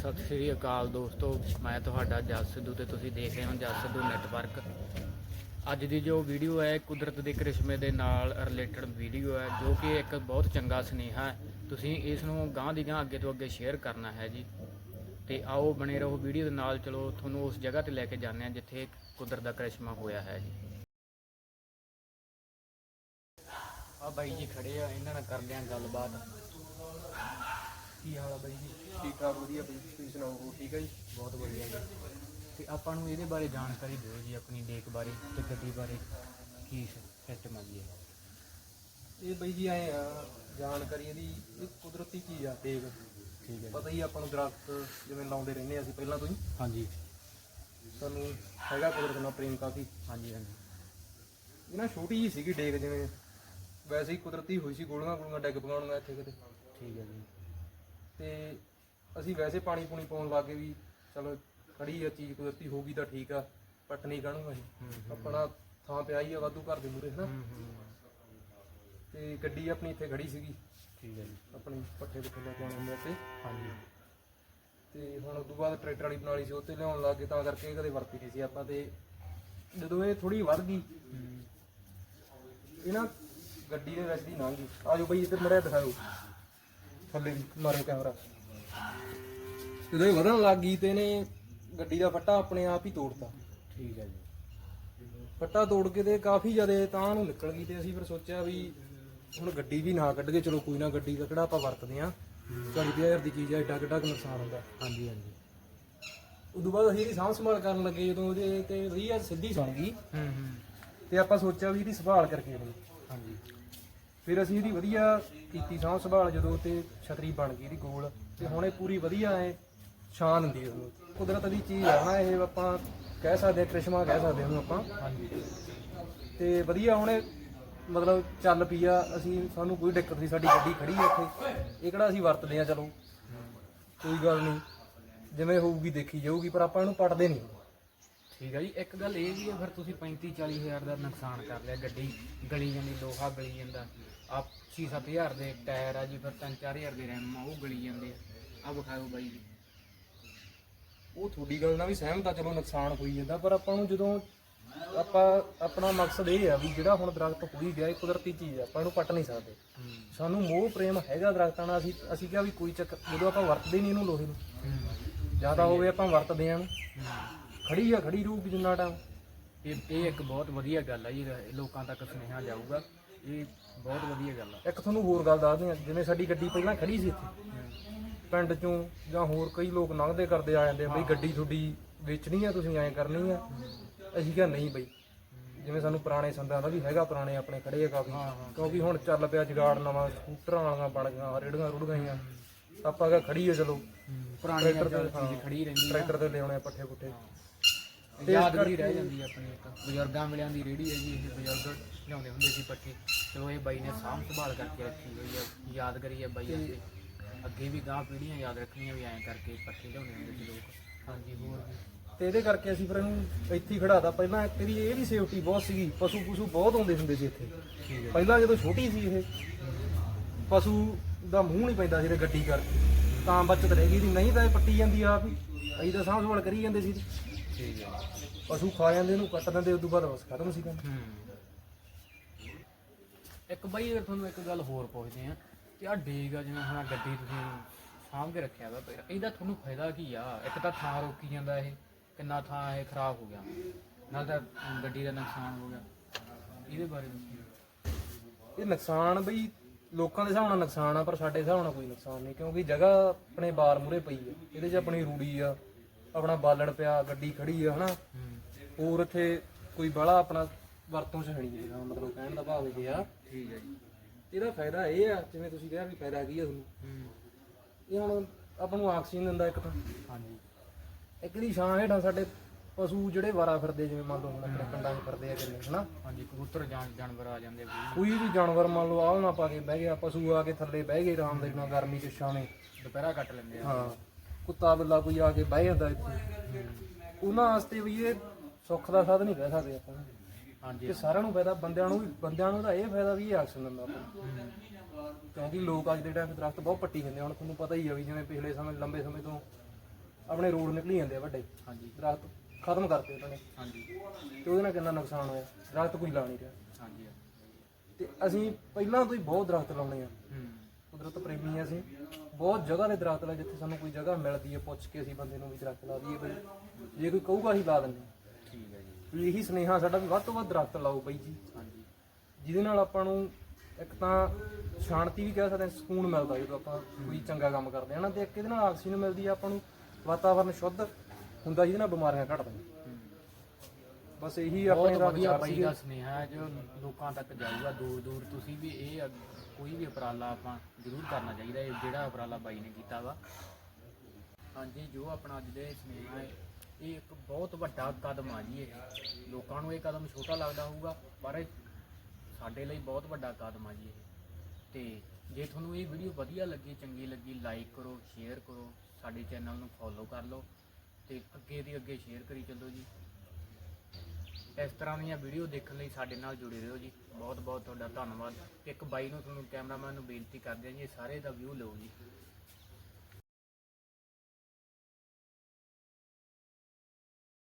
ਸਤਿ ਸ੍ਰੀ ਅਕਾਲ ਦੋਸਤੋ, ਮੈਂ ਤੁਹਾਡਾ ਜਸ ਸਿੱਧੂ ਤੇ ਤੁਸੀਂ ਦੇਖ ਰਹੇ ਹੋ ਜਸ ਸਿੱਧੂ ਨੈਟਵਰਕ। ਅੱਜ ਦੀ ਜੋ ਵੀਡੀਓ ਹੈ, ਕੁਦਰਤ ਦੇ ਕ੍ਰਿਸ਼ਮੇ ਦੇ ਨਾਲ ਰਿਲੇਟਡ ਵੀਡੀਓ ਹੈ, ਜੋ ਕਿ ਇੱਕ ਬਹੁਤ ਚੰਗਾ ਸੁਨੇਹਾ ਹੈ। ਤੁਸੀਂ ਇਸ ਨੂੰ ਗਾਂ ਦੀ ਗਾਂ ਅੱਗੇ ਤੋਂ ਅੱਗੇ ਸ਼ੇਅਰ ਕਰਨਾ ਹੈ ਜੀ। ਤੇ ਆਓ ਬਣੇ ਰਹੋ ਵੀਡੀਓ ਦੇ ਨਾਲ, ਚਲੋ ਤੁਹਾਨੂੰ ਉਸ ਜਗ੍ਹਾ ਤੇ ਲੈ ਕੇ ਜਾਂਦੇ ਹਾਂ ਜਿੱਥੇ ਕੁਦਰਤ ਦਾ ਕ੍ਰਿਸ਼ਮਾ ਹੋਇਆ ਹੈ ਜੀ। ਆ ਬਾਈ ਜੀ ਖੜੇ ਆ, ਇਹਨਾਂ ਨਾਲ ਕਰਦੇ ਆ ਗੱਲਬਾਤ। ਕੀ ਹਾਲ ਆ ਬਾਈ ਜੀ? ਠੀਕ ਠਾਕ ਵਧੀਆ ਬਈ ਤੁਸੀਂ ਸੁਣਾਓ ਹੋਰ ਠੀਕ ਹੈ ਜੀ? ਬਹੁਤ ਵਧੀਆ ਜੀ। ਤੇ ਆਪਾਂ ਨੂੰ ਇਹਦੇ ਬਾਰੇ ਜਾਣਕਾਰੀ ਦਿਓ ਜੀ ਆਪਣੀ ਡੇਕ ਬਾਰੇ ਤੇ ਗੱਡੀ ਬਾਰੇ ਕੀ ਸਿਸਟਮ ਆ ਜੀ ਇਹ ਇਹ ਬਈ ਜੀ ਐ ਆ ਜਾਣਕਾਰੀ ਇਹਦੀ ਇਹ ਕੁਦਰਤੀ ਚੀਜ਼ ਆ ਦੇਖ ਠੀਕ ਹੈ ਪਤਾ ਹੀ ਆ ਆਪਾਂ ਨੂੰ ਦਰਖਤ ਜਿਵੇਂ ਲਾਉਂਦੇ ਰਹਿੰਦੇ ਆ ਅਸੀਂ ਪਹਿਲਾਂ ਤੋਂ ਹੀ। ਹਾਂਜੀ। ਸਾਨੂੰ ਹੈਗਾ ਕੁਦਰਤ ਨਾਲ ਪ੍ਰੇਮ ਕਾਫੀ। ਹਾਂਜੀ ਹਾਂਜੀ। ਇਹ ਨਾ ਛੋਟੀ ਜੀ ਸੀਗੀ ਡੇਕ ਜਿਵੇਂ ਵੈਸੇ ਹੀ ਕੁਦਰਤੀ ਹੋਈ ਸੀ ਗੋਲੀਆਂ ਗੋਲੀਆਂ ਡਿੱਗ ਪਗਾਉਣੀਆਂ ਇੱਥੇ ਕਿਤੇ। ਠੀਕ ਹੈ ਜੀ। ਤੇ ਅਸੀਂ ਵੈਸੇ ਪਾਣੀ ਪੂਣੀ ਪਾਉਣ ਲੱਗੇ ਵੀ ਚਲੋ ਖੜੀ ਆ ਚੀਜ਼ ਕੁਦਰਤੀ ਹੋਗੀ ਤਾਂ ਠੀਕ ਆ ਪਟਣੀ ਕਾਹਨੂੰ ਅਸੀਂ। ਆਪਣਾ ਥਾਂ ਪਿਆ ਹੀ ਆ ਵਾਧੂ ਘਰ ਦੇ ਮੂਰੇ ਹਨਾ? ਤੇ ਗੱਡੀ ਆਪਣੀ ਇੱਥੇ ਖੜੀ ਸੀਗੀ। ਠੀਕ ਹੈ ਜੀ। ਆਪਣੀ ਪੱਠੇ ਪੁੱਠੇ ਲੈ ਕੇ ਆਉਣੇ ਹੁੰਦੇ ਤੇ। ਹਾਂਜੀ। ਤੇ ਹੁਣ ਉਸ ਤੋਂ ਬਾਅਦ ਟਰੈਕਟਰ ਵਾਲੀ ਬਣਾ ਲਈ ਸੀ ਉਹ ਤੇ ਲਿਆਉਣ ਲੱਗੇ ਤਾਂ ਕਰਕੇ ਕਦੇ ਵਰਤੀ ਨਹੀਂ ਸੀ ਆਪਾਂ ਤੇ ਜਦੋਂ ਇਹ ਥੋੜੀ ਵੱਧ ਗਈ ਇਹ ਨਾ ਗੱਡੀ ਦੇ ਵਿੱਚ ਦੀ ਲੰਘ ਗਈ। ਆਜੋ ਬਈ ਇੱਧਰ ਮੜਿਆ ਦਿਖਾਓ। ਥੱਲੇ ਦੀ ਮਾਰੋ ਕੈਮਰਾ। ਜਦੋਂ ਇਹ ਵਧਣ ਲੱਗ ਗਈ ਤੇ ਇਹਨੇ ਗੱਡੀ ਦਾ ਫੱਟਾ ਆਪਣੇ ਆਪ ਹੀ ਤੋੜਤਾ। ਠੀਕ ਹੈ ਜੀ। ਫੱਟਾ ਤੋੜ ਕੇ ਤੇ ਕਾਫੀ ਜ਼ਿਆਦਾ ਤਾਂ ਨੂੰ ਨਿਕਲ ਗਈ ਤੇ ਅਸੀਂ ਫਿਰ ਸੋਚਿਆ ਵੀ ਹੁਣ ਗੱਡੀ ਵੀ ਨਾ ਕੱਢ ਕੇ ਚਲੋ ਕੋਈ ਨਾ ਗੱਡੀ ਦਾ ਕਿਹੜਾ ਆਪਾਂ ਵਰਤਦੇ ਆ 40000 ਦੀ ਚੀਜ਼ ਆ ਏਡਾ ਕਿੱਡਾ ਕੁ ਨੁਕਸਾਨ ਹੁੰਦਾ। ਹਾਂਜੀ ਹਾਂਜੀ। ਉਦੋਂ ਬਾਅਦ ਅਸੀਂ ਇਹਦੀ ਸਾਂਭ ਸੰਭਾਲ ਕਰਨ ਲੱਗੇ ਜਦੋਂ ਉਹਦੇ ਤੇ ਵਧੀਆ ਸਿੱਧੀ ਸੁਣ ਗਈ। ਹੂੰ ਹੂੰ। ਤੇ ਆਪਾਂ ਸੋਚਿਆ ਵੀ ਇਹਦੀ ਸੰਭਾਲ ਕਰਕੇ ਹਾਂਜੀ। ਫਿਰ ਅਸੀਂ ਇਹਦੀ ਵਧੀਆ ਕੀਤੀ ਸਾਂਭ ਸੰਭਾਲ ਜਦੋਂ ਤੇ ਛਤਰੀ ਬਣ ਗਈ ਇਹਦੀ ਗੋਲ ਤੇ ਹੁਣ ਇਹ ਪੂਰੀ ਵਧੀਆ ਐ ਸ਼ਾਨ ਹੁੰਦੀ ਹੈ ਉਹਨੂੰ। ਕੁਦਰਤ ਦੀ ਚੀਜ਼ ਆ ਨਾ ਇਹ ਆਪਾਂ ਕਹਿ ਸਕਦੇ ਆ ਕ੍ਰਿਸ਼ਮਾ ਕਹਿ ਸਕਦੇ ਹਾਂ ਉਹਨੂੰ ਆਪਾਂ। ਹਾਂਜੀ। ਤੇ ਵਧੀਆ ਹੁਣ ਇਹ ਮਤਲਬ ਚੱਲ ਪਈ ਆ ਅਸੀਂ ਸਾਨੂੰ ਕੋਈ ਦਿੱਕਤ ਨਹੀਂ ਸਾਡੀ ਗੱਡੀ ਖੜੀ ਆ ਇੱਥੇ। ਇਹ ਕਿਹੜਾ ਅਸੀਂ ਵਰਤਦੇ ਆ ਚਲੋ। ਕੋਈ ਗੱਲ ਨਹੀਂ। ਜਿਵੇਂ ਹੋਊਗੀ ਦੇਖੀ ਜਾਊਗੀ ਪਰ ਆਪਾਂ ਇਹਨੂੰ ਪੜਦੇ ਨਹੀਂ। ਠੀਕ ਹੈ ਜੀ ਇੱਕ ਗੱਲ ਇਹ ਵੀ ਹੈ ਫਿਰ ਤੁਸੀਂ 35 40 ਹਜ਼ਾਰ ਦਾ ਨੁਕਸਾਨ ਕਰ ਲਿਆ ਗੱਡੀ ਗਲੀ ਜਾਂਦੀ ਲੋਹਾ ਗਲੀ ਜਾਂਦਾ ਆ 6 ਹਜ਼ਾਰ ਦੇ ਟਾਇਰ ਆ ਜੀ ਫਿਰ 3 4000 ਦੇ ਰੈਮ ਆ ਉਹ ਗਲੀ ਜਾਂਦੇ ਆ। ਆ ਵਿਖਾਓ ਬਾਈ ਜੀ। ਉਹ ਤੁਹਾਡੀ ਗੱਲ ਨਾਲ ਵੀ ਸਹਿਮਤ ਆ ਚਲੋ ਨੁਕਸਾਨ ਹੋਈ ਜਾਂਦਾ ਪਰ ਆਪਾਂ ਨੂੰ ਜਦੋਂ ਆਪਾਂ ਆਪਣਾ ਮਕਸਦ ਇਹ ਆ ਵੀ ਜਿਹੜਾ ਹੁਣ ਦਰਖਤ ਹੋਈ ਗਿਆ ਇਹ ਕੁਦਰਤੀ ਚੀਜ਼ ਆ ਆਪਾਂ ਇਹਨੂੰ ਪੱਟ ਨਹੀਂ ਸਕਦੇ। ਸਾਨੂੰ ਮੋਹ ਪ੍ਰੇਮ ਹੈਗਾ ਦਰਖਤਾਂ ਨਾਲ ਅਸੀਂ ਅਸੀਂ ਕਿਹਾ ਵੀ ਕੋਈ ਚੱਕਰ ਜਦੋਂ ਆਪਾਂ ਵਰਤਦੇ ਨਹੀਂ ਇਹਨੂੰ ਲੋਹੇ ਨੂੰ ਜ਼ਿਆਦਾ ਹੋਵੇ ਆਪਾਂ ਵਰਤਦੇ ਆਂ ਖੜੀ ਆ ਖੜੀ ਰੂਪ ਜਿੰਨਾ ਟਾਈਮ ਇਹ ਇਹ ਇੱਕ ਬਹੁਤ ਵਧੀਆ ਗੱਲ ਆ ਜੀ ਇਹ ਲੋਕਾਂ ਤੱਕ ਸੁਨੇਹਾ ਜਾਊਗਾ। ਇਹ ਬਹੁਤ ਵਧੀਆ ਗੱਲ ਆ। ਇੱਕ ਤੁਹਾਨੂੰ ਹੋਰ ਗੱਲ ਦੱਸਦੇ ਆ ਜਿਵੇਂ ਸਾਡੀ ਗੱਡੀ ਪਹਿਲਾਂ ਖੜੀ ਸੀ ਇੱਥੇ ਪਿੰਡ ਚੋਂ ਜਾਂ ਹੋਰ ਕਈ ਲੋਕ ਲੰਘਦੇ ਕਰਦੇ ਆ ਜਾਂਦੇ ਆ ਬਈ ਗੱਡੀ ਤੁਹਾਡੀ ਵੇਚਣੀ ਆ ਤੁਸੀਂ ਐਂ ਕਰਨੀ ਆ। ਅਸੀਂ ਕਿਹਾ ਨਹੀਂ ਬਈ ਜਿਵੇਂ ਸਾਨੂੰ ਪੁਰਾਣੇ ਸੰਦਾਂ ਦਾ ਵੀ ਹੈਗਾ ਪੁਰਾਣੇ ਆਪਣੇ ਖੜੇ ਆ ਕਾਫੀ। ਕਿਉਂਕਿ ਹੁਣ ਚੱਲ ਪਿਆ ਜਗਾੜ ਨਵਾਂ ਸਕੂਟਰਾਂ ਵਾਲੀਆਂ ਬਣ ਗਈਆਂ ਰੇੜੀਆਂ ਰੁੜਗਾਈਆਂ ਆਪਾਂ ਕਿਹਾ ਖੜੀ ਆ ਚਲੋ। ਪੁਰਾਣੀ ਟਰੈਕਟਰ ਤੇ ਖੜੀ ਰਹਿੰਦੀ ਟਰੈਕਟਰ ਤੇ ਲਿਆਉਣੇ ਆ ਪੱਠੇ ਪੁੱਠੇ। ਯਾਦਗਰੀ ਰਹਿ ਜਾਂਦੀ ਆਪਣੀ ਇੱਕ। ਬਜ਼ੁਰਗਾਂ ਵੇਲਿਆਂ ਦੀ ਰੇੜੀ ਹੈ ਜੀ ਇਹ ਬਜ਼ੁਰਗ ਲਿਆਉਂਦੇ ਹੁੰਦੇ ਸੀ ਪੱਠੇ। ਚਲੋ ਇਹ ਬਾਈ ਨੇ ਸਾਂਭ ਸੰਭਾਲ ਕਰਕੇ ਰੱਖੀ ਹੋਈ ਆ ਯਾਦਗਰੀ ਹੈ ਬਾਈ ਵਾਸਤੇ ਅੱਗੇ ਵੀ ਗਾਂ ਪੀੜ੍ਹੀਆਂ ਯਾਦ ਰੱਖਣੀਆਂ ਵੀ ਐਂ ਕਰਕੇ ਪੱਠੇ ਲਿਆਉਂਦੇ ਹੁੰਦੇ ਸੀ ਲੋਕ। ਹਾਂਜੀ ਹੋਰ ਵੀ। ਤੇ ਇਹਦੇ ਕਰਕੇ ਅਸੀਂ ਫਿਰ ਇਹਨੂੰ ਇੱਥੇ ਹੀ ਖੜਾਤਾ। ਪਹਿਲਾਂ ਤੇਰੀ ਇਹ ਵੀ ਸੇਫਟੀ ਬਹੁਤ ਸੀਗੀ ਪਸ਼ੂ ਪਸ਼ੂ ਬਹੁਤ ਆਉਂਦੇ ਹੁੰਦੇ ਸੀ ਇੱਥੇ। ਠੀਕ ਹੈ। ਪਹਿਲਾਂ ਜਦੋਂ ਛੋਟੀ ਸੀ ਇਹ ਪਸ਼ੂ ਦਾ ਮੂੰਹ ਨਹੀਂ ਪੈਂਦਾ ਸੀ ਤੇ ਗੱਡੀ ਕਰਕੇ। ਤਾਂ ਬਚਤ ਰਹਿ ਗਈ ਸੀ। ਨਹੀਂ ਤਾਂ ਇਹ ਪੱਟੀ ਜਾਂਦੀ ਆਪ ਹੀ। ਅਸੀਂ ਤਾਂ ਸਾਂਭ ਸੰਭਾਲ ਕਰੀ ਜਾਂਦੇ ਸੀ। ਠੀਕ ਹੈ ਪਸ਼ੂ ਖਾ ਜਾਂਦੇ ਇਹਨੂੰ ਕੱਟ ਦਿੰਦੇ ਉਦੋਂ ਬਾਅਦ ਬਸ ਖਤਮ ਸੀ ਕੰਮ ਹੂੰ। ਇੱਕ ਬਾਈ ਅਗਰ ਤੁਹਾਨੂੰ ਇੱਕ ਗੱਲ ਹੋਰ ਪੁੱਛਦੇ ਆ ਕਿ ਆ ਡੇਗ ਆ ਜਿਵੇਂ ਹੁਣ ਆਹ ਗੱਡੀ ਤੁਸੀਂ ਸਾਂਭ ਕੇ ਰੱਖਿਆ ਵਾ ਪਰ ਇਹਦਾ ਤੁਹਾਨੂੰ ਫਾਇਦਾ ਕੀ ਆ? ਇੱਕ ਤਾਂ ਥਾਂ ਰੋਕੀ ਜਾਂਦਾ ਇਹ ਕਿੰਨਾ ਥਾਂ ਇਹ ਖਰਾਬ ਹੋ ਗਿਆ। ਨਾਲ ਤਾਂ ਗੱਡੀ ਦਾ ਨੁਕਸਾਨ ਹੋ ਗਿਆ। ਇਹਦੇ ਬਾਰੇ ਦੱਸੋ। ਇਹ ਨੁਕਸਾਨ ਬਈ ਲੋਕਾਂ ਦੇ ਹਿਸਾਬ ਨਾਲ ਨੁਕਸਾਨ ਆ ਪਰ ਸਾਡੇ ਹਿਸਾਬ ਨਾਲ ਕੋਈ ਨੁਕਸਾਨ ਨਹੀਂ ਕਿਉਂਕਿ ਜਗ੍ਹਾ ਆਪਣੇ ਬਾਰ ਮੂਰੇ ਪਈ ਆ ਇਹਦੇ 'ਚ ਆਪਣੀ ਰੂੜੀ ਆ। ਆਪਣਾ ਬਾਲਣ ਪਿਆ ਗੱਡੀ ਖੜੀ ਆ ਹਨਾ? ਹੋਰ ਇੱਥੇ ਕੋਈ ਬੜਾ ਆਪਣਾ ਵਰਤੋਂ ਚ ਹੈ ਨਹੀਂ ਜਿਹੜਾ ਮਤਲਬ ਕਹਿਣ ਦਾ ਭਾਵ ਇਹ ਆ। ਠੀਕ ਹੈ ਜੀ। ਇਹਦਾ ਫਾਇਦਾ ਇਹ ਆ ਜਿਵੇਂ ਤੁਸੀਂ ਕਿਹਾ ਵੀ ਫਾਇਦਾ ਕੀ ਆ ਤੁਹਾਨੂੰ। ਇਹ ਹੁਣ ਆਪਾਂ ਨੂੰ ਆਕਸੀਜਨ ਦਿੰਦਾ ਇੱਕ ਤਾਂ। ਹਾਂਜੀ। ਇੱਕ ਦੀ ਛਾਂ ਹੇਠਾਂ ਸਾਡੇ ਪਸ਼ੂ ਜਿਹੜੇ ਵਾਰਾ ਫਿਰਦੇ ਜਿਵੇਂ ਮੰਨ ਲਓ ਹੁਣ ਆਪਣੇ ਪਿੰਡਾਂ 'ਚ ਫਿਰਦੇ ਆ ਕਿੰਨੇ ਹਨਾ? ਹਾਂਜੀ ਕਬੂਤਰ ਜਾਨ ਜਾਨਵਰ ਆ ਜਾਂਦੇ ਕੋਈ ਵੀ ਜਾਨਵਰ ਮੰਨ ਲਓ ਆਲ ਨਾ ਪਾ ਕੇ ਬਹਿ ਗਿਆ ਪਸ਼ੂ ਆ ਕੇ ਥੱਲੇ ਬਹਿ ਗਏ ਆਰਾਮ ਦੇ ਨਾਲ ਗਰਮੀ 'ਚ ਛਾਵੇਂ। ਦੁਪਹਿਰਾ ਕੱਟ ਲੈਂਦੇ ਆ। ਹਾਂ। ਕੁੱਤਾ ਬਿੱਲਾ ਕੋਈ ਆ ਕੇ ਬਹਿ ਜਾਂਦਾ ਇੱਥੇ। ਉਹਨਾਂ ਵਾਸਤੇ ਵੀ ਇਹ ਸੁੱਖ ਦਾ ਸਾਧਨ ਹੀ ਕਹਿ ਸਕਦੇ ਆਪਾਂ। ਹਾਂਜੀ। ਕਿ ਸਾਰਿਆਂ ਨੂੰ ਫਾਇਦਾ ਬੰਦਿਆਂ ਨੂੰ ਵੀ ਬੰਦਿਆਂ ਨੂੰ ਤਾਂ ਇਹ ਫਾਇਦਾ ਵੀ ਇਹ ਆਕਸੀਜਨ ਦਿੰਦਾ ਆਪਾਂ। ਕਿਉਂਕਿ ਲੋਕ ਅੱਜ ਦੇ ਟਾਈਮ ਦਰਖਤ ਬਹੁਤ ਪੱਟੀ ਜਾਂਦੇ ਆ। ਹੁਣ ਤੁਹਾਨੂੰ ਪਤਾ ਹੀ ਆ ਵੀ ਜਿਵੇਂ ਪਿਛਲੇ ਸਮੇਂ ਲੰਬੇ ਸਮੇਂ ਤੋਂ ਆਪਣੇ ਰੋਡ ਨਿਕਲੀ ਜਾਂਦੇ ਆ ਵੱਡੇ। ਹਾਂਜੀ। ਦਰਖਤ ਖਤਮ ਕਰਤੇ ਉਹਨਾਂ ਨੇ। ਹਾਂਜੀ। ਤੇ ਉਹਦੇ ਨਾਲ ਕਿੰਨਾ ਨੁਕਸਾਨ ਹੋਇਆ? ਦਰਖਤ ਕੋਈ ਲਾ ਨਹੀਂ ਰਿਹਾ। ਹਾਂਜੀ। ਤੇ ਅਸੀਂ ਪਹਿਲਾਂ ਤੋਂ ਹੀ ਬਹੁਤ ਦਰਖਤ ਲਾਉਣੇ ਆ। ਹੂੰ। ਕੁਦਰਤ ਪ੍ਰੇਮੀ ਆ ਅਸੀਂ। ਬਹੁਤ ਜਗ੍ਹਾ ਦੇ ਦਰਖਤ ਲਾ ਜਿੱਥੇ ਸਾਨੂੰ ਕੋਈ ਜਗ੍ਹਾ ਮਿਲਦੀ ਹੈ ਪੁੱਛ ਕੇ ਅਸੀਂ ਬੰਦੇ ਨੂੰ ਵੀ ਦਰਖਤ ਲਾ ਦਈਏ ਬਈ ਜੇ ਕੋਈ ਕਹੂਗਾ ਅਸੀਂ ਲਾ ਦਿੰਦੇ ਹਾਂ। ਠੀਕ ਹੈ ਜੀ। ਇਹੀ ਸੁਨੇਹਾ ਸਾਡਾ ਵੀ ਵੱਧ ਤੋਂ ਵੱਧ ਦਰਖਤ ਲਾਓ ਬਈ ਜੀ। ਹਾਂਜੀ। ਜਿਹਦੇ ਨਾਲ ਆਪਾਂ ਨੂੰ ਇੱਕ ਤਾਂ ਸ਼ਾਂਤੀ ਵੀ ਕਹਿ ਸਕਦੇ ਹਾਂ ਸਕੂਨ ਮਿਲਦਾ ਜਦੋਂ ਆਪਾਂ ਕੋਈ ਚੰਗਾ ਕੰਮ ਕਰਦੇ ਹਾਂ। ਨਾ ਤੇ ਇੱਕ ਇਹਦੇ ਨਾਲ ਆਕਸੀਜਨ ਮਿਲਦੀ ਆ ਆਪਾਂ ਨੂੰ ਵਾਤਾਵਰਨ ਸ਼ੁੱਧ ਹੁੰਦਾ ਜਿਹਦੇ ਨਾਲ ਬਿਮਾਰੀਆਂ ਘਟਦੀਆਂ ਹੂੰ ਬਸ ਇਹੀ ਆਪਣੇ ਬਹੁਤ ਦਾ ਵਧੀਆ ਵਿਚਾਰ ਬਾਈ ਸੀ ਦਾ ਸੁਨੇਹਾ ਹੈ ਜੋ ਲੋਕਾਂ ਤੱਕ ਜਾਊਗਾ ਦੂਰ ਦੂਰ ਤੁਸੀਂ ਵੀ ਇਹ ਅਗ- ਕੋਈ ਵੀ ਉਪਰਾਲਾ ਆਪਾਂ ਜ਼ਰੂਰ ਕਰਨਾ ਚਾਹੀਦਾ ਹੈ, ਜਿਹੜਾ ਉਪਰਾਲਾ ਬਾਈ ਨੇ ਕੀਤਾ ਵਾ। ਹਾਂਜੀ, ਜੋ ਆਪਣਾ ਅੱਜ ਦੇ ਸੁਨੇਹਾ ਹੈ, ਇਹ ਇੱਕ ਬਹੁਤ ਵੱਡਾ ਕਦਮ ਆ ਜੀ ਇਹ। ਲੋਕਾਂ ਨੂੰ ਇਹ ਕਦਮ ਛੋਟਾ ਲੱਗਦਾ ਹੋਊਗਾ, ਪਰ ਇਹ ਸਾਡੇ ਲਈ ਬਹੁਤ ਵੱਡਾ ਕਦਮ ਆ ਜੀ ਇਹ। ਤੇ ਜੇ ਤੁਹਾਨੂੰ ਇਹ ਵੀਡੀਓ ਵਧੀਆ ਲੱਗੀ, ਚੰਗੀ ਲੱਗੀ, ਲਾਈਕ ਕਰੋ, ਸ਼ੇਅਰ ਕਰੋ, ਸਾਡੇ ਚੈਨਲ ਨੂੰ ਫੋਲੋ ਕਰ ਲਓ, ਤੇ ਅੱਗੇ ਦੀ ਅੱਗੇ ਸ਼ੇਅਰ ਕਰੀ ਚੱਲੋ ਜੀ। ਇਸ ਤਰ੍ਹਾਂ ਦੀਆਂ ਵੀਡੀਓ ਦੇਖਣ ਲਈ ਸਾਡੇ ਨਾਲ ਜੁੜੇ ਰਹੋ ਜੀ। ਬਹੁਤ ਬਹੁਤ ਤੁਹਾਡਾ ਧੰਨਵਾਦ। ਇੱਕ ਬਾਈ ਨੂੰ ਤੁਹਾਨੂੰ ਕੈਮਰਾਮੈਨ ਨੂੰ ਬੇਨਤੀ ਕਰਦੇ ਹਾਂ ਜੀ, ਇਹ ਸਾਰੇ ਦਾ ਵਿਊ ਲਓ ਜੀ।